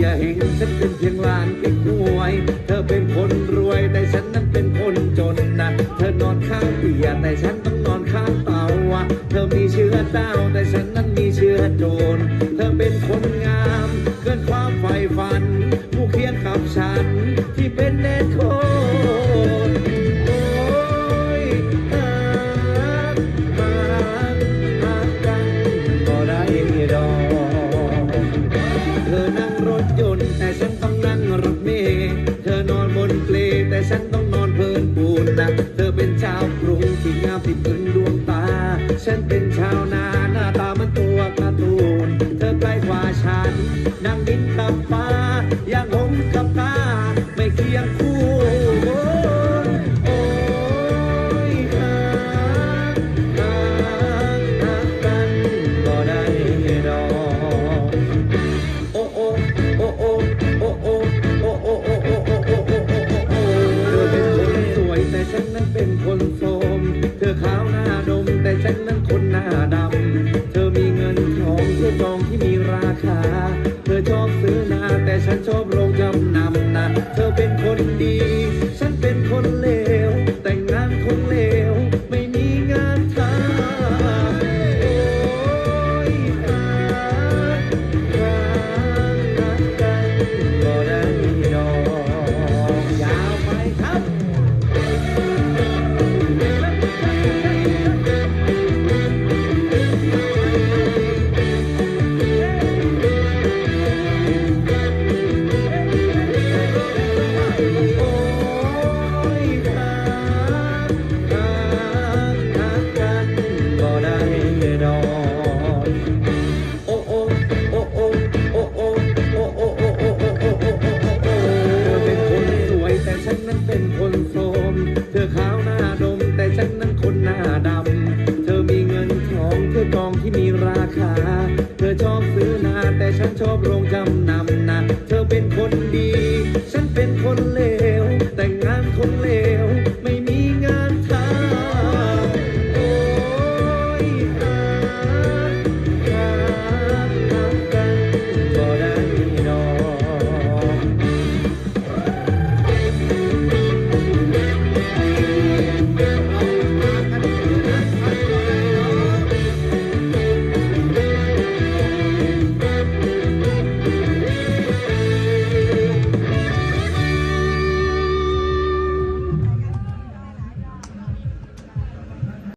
อย่าเห็นฉันเป็นเพียงลานเก็บหวย เธอเป็นคนรวยแต่ฉันนั้นเป็นคนจนนะเธอนอนข้างเตียงแต่ฉันต้องนอนข้างเตาเธอมีเชื้อดาวแต่ฉันนั้นมีเชื้อโจรเธอเป็น ฉันเป็นชาวนาหน้าตามันตัวการ์ตูน เธอใกล้กว่าฉันนั่งดินกับฟ้าอย่างผมกับตา Thank you. เป็นคนโสม เธอขาวหน้าดมแต่ฉันนั้นคนหน้าดำ เธอมีเงินทองเธอกองที่มีรา